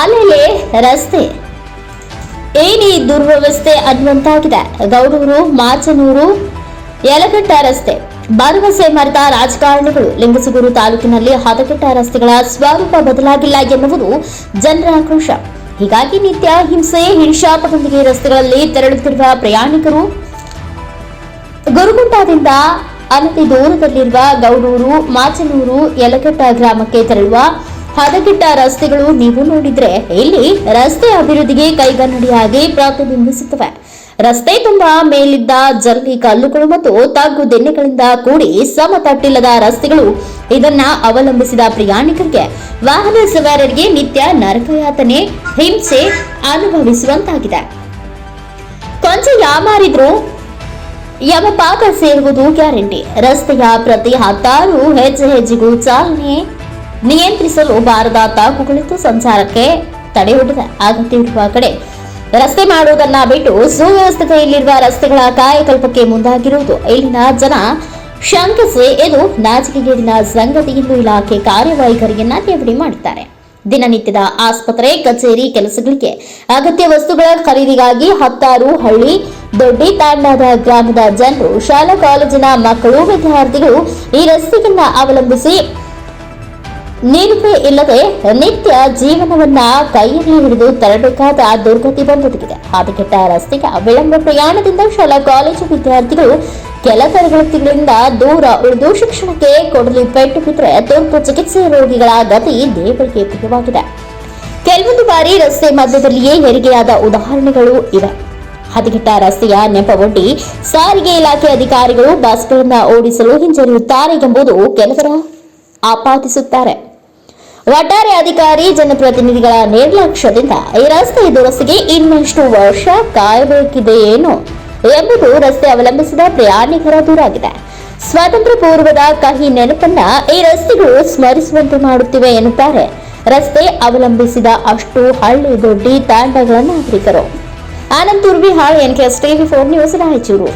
ಅಲೆಲೆ ರಸ್ತೆ. ಏನೇ ದುರ್ವ್ಯವಸ್ಥೆ ಅನ್ನುವಂತಾಗಿದೆ. ಗೌಡೂರು, ಮಾಚನೂರು ಯಲಗಟ್ಟ ರಸ್ತೆ. ಭರವಸೆ ಮರೆತ ರಾಜಕಾರಣಿಗಳು ಲಿಂಗಸಗೂರು ತಾಲೂಕಿನಲ್ಲಿ ಹದಗೆಟ್ಟ ರಸ್ತೆಗಳ ಸ್ವರೂಪ ಬದಲಾಗಿಲ್ಲ ಎನ್ನುವುದು ಜನರ ಆಕ್ರೋಶ. ಹೀಗಾಗಿ ನಿತ್ಯ ಹಿಂಸೆ, ಹಿಂಸಾಪದೊಂದಿಗೆ ರಸ್ತೆಗಳಲ್ಲಿ ತೆರಳುತ್ತಿರುವ ಪ್ರಯಾಣಿಕರು ಗುರುಗುಂಟಾದಿಂದ ಅನತಿ ದೂರದಲ್ಲಿರುವ ಗೌಡೂರು, ಮಾಚನೂರು ಯಲಗಟ್ಟ ಗ್ರಾಮಕ್ಕೆ ತೆರಳುವ ಹದಗೆಟ್ಟ ರಸ್ತೆಗಳು ನೀವು ನೋಡಿದ್ರೆ ಇಲ್ಲಿ ರಸ್ತೆ ಅಭಿವೃದ್ಧಿಗೆ ಕೈಗನ್ನಡಿಯಾಗಿ ಪ್ರತಿಬಿಂಬಿಸುತ್ತವೆ. ರಸ್ತೆ ತುಂಬಾ ಮೇಲಿದ್ದ ಜಲ್ಲಿ ಕಲ್ಲುಗಳು ಮತ್ತು ತಗ್ಗು ದೆನ್ನೆಗಳಿಂದ ಕೂಡಿ ಸಮತಟ್ಟಿಲ್ಲದ ರಸ್ತೆಗಳು ಇದನ್ನ ಅವಲಂಬಿಸಿದ ಪ್ರಯಾಣಿಕರಿಗೆ ವಾಹನ ಸವಾರರಿಗೆ ನಿತ್ಯ ನರಕಯಾತನೆ, ಹಿಂಸೆ ಅನುಭವಿಸುವಂತಾಗಿದೆ. ಕೊಂಚ ಯಾಮಾರಿದ್ರು ಯಮಪಾಕ ಸೇರುವುದು ಗ್ಯಾರಂಟಿ. ರಸ್ತೆಯ ಪ್ರತಿ ಹತ್ತಾರು ಹೆಜ್ಜೆ ಹೆಜ್ಜೆಗೂ ಚಾಲನೆ ನಿಯಂತ್ರಿಸಲು ಬಾರದ ಕುಳಿತು ಸಂಚಾರಕ್ಕೆ ತಡೆಯೊಡ್ಡಿದೆ ಅಗತ್ಯವಿರುವ ಕಡೆ. ರಸ್ತೆ ಮಾಡುವುದನ್ನ ಬಿಟ್ಟು ಸುವ್ಯವಸ್ಥತೆಯಲ್ಲಿರುವ ರಸ್ತೆಗಳ ಕಾಯಕಲ್ಪಕ್ಕೆ ಮುಂದಾಗಿರುವುದು. ಇಲ್ಲಿನ ಜನ ಶಂಕಿಸಿ ಇದು ನಾಚಿಕೆಗೇಡಿನ ಸಂಗತಿ ಎಂದು ಇಲಾಖೆ ಕಾರ್ಯವೈಖರಿಯನ್ನ ಠೇವಣಿ ಮಾಡಿದ್ದಾರೆ. ದಿನನಿತ್ಯದ ಆಸ್ಪತ್ರೆ, ಕಚೇರಿ, ಕೆಲಸಗಳಿಗೆ ಅಗತ್ಯ ವಸ್ತುಗಳ ಖರೀದಿಗಾಗಿ ಹತ್ತಾರು ಹಳ್ಳಿ, ದೊಡ್ಡಿ ತಾಂಡಾದ ಗ್ರಾಮದ ಜನರು ಶಾಲಾ ಕಾಲೇಜಿನ ಮಕ್ಕಳು, ವಿದ್ಯಾರ್ಥಿಗಳು ಈ ರಸ್ತೆಯನ್ನ ಅವಲಂಬಿಸಿ ನಿಲುವೆ ಇಲ್ಲದೆ ನಿತ್ಯ ಜೀವನವನ್ನ ಕೈಯಲ್ಲಿ ಹಿಡಿದು ತರಬೇಕಾದ ದುರ್ಗತಿ ಬಂದೊದಗಿದೆ. ಹದಗೆಟ್ಟ ರಸ್ತೆಯ ವಿಳಂಬ ಪ್ರಯಾಣದಿಂದ ಶಾಲಾ ಕಾಲೇಜು ವಿದ್ಯಾರ್ಥಿಗಳು ಕೆಲ ತರಗತಿಗಳಿಂದ ದೂರ ಉಳಿದು ಶಿಕ್ಷಣಕ್ಕೆ ಕೊಡಲಿ ಪೆಟ್ಟು ಬಿದ್ದರೆ ತುರ್ತು ಚಿಕಿತ್ಸೆ ರೋಗಿಗಳ ಗತಿ ದೇವರಿಗೆ ಪ್ರಿಯವಾಗಿದೆ. ಕೆಲವೊಂದು ಬಾರಿ ರಸ್ತೆ ಮಧ್ಯದಲ್ಲಿಯೇ ಹೆರಿಗೆಯಾದ ಉದಾಹರಣೆಗಳು ಇವೆ. ಹದಗೆಟ್ಟ ರಸ್ತೆಯ ನೆಪವೊಡ್ಡಿ ಸಾರಿಗೆ ಇಲಾಖೆ ಅಧಿಕಾರಿಗಳು ಬಸ್ಗಳನ್ನು ಓಡಿಸಲು ಹಿಂಜರಿಯುತ್ತಾರೆ ಎಂಬುದು ಕೆಲವರ ಆಪಾದಿಸುತ್ತಾರೆ. ಒಟ್ಟಾರೆ ಅಧಿಕಾರಿ ಜನಪ್ರತಿನಿಧಿಗಳ ನಿರ್ಲಕ್ಷ್ಯದಿಂದ ಈ ರಸ್ತೆ ದುರಸ್ತಿಗೆ ಇನ್ನಷ್ಟು ವರ್ಷ ಏನು ಎಂಬುದು ರಸ್ತೆ ಅವಲಂಬಿಸಿದ ಪ್ರಯಾಣಿಕರ ದೂರಾಗಿದೆ. ಸ್ವಾತಂತ್ರ್ಯ ಪೂರ್ವದ ಕಹಿ ನೆನಪನ್ನ ಈ ರಸ್ತೆಗಳು ಸ್ಮರಿಸುವಂತೆ ಮಾಡುತ್ತಿವೆ ಎನ್ನುತ್ತಾರೆ. ರಸ್ತೆ ಅವಲಂಬಿಸಿದ ಅಷ್ಟು ಹಳ್ಳಿ ದೊಡ್ಡಿ ತಾಂಡಗಳ ನಾಗರಿಕರು. Anand Turvihal N TV four news, Raichur.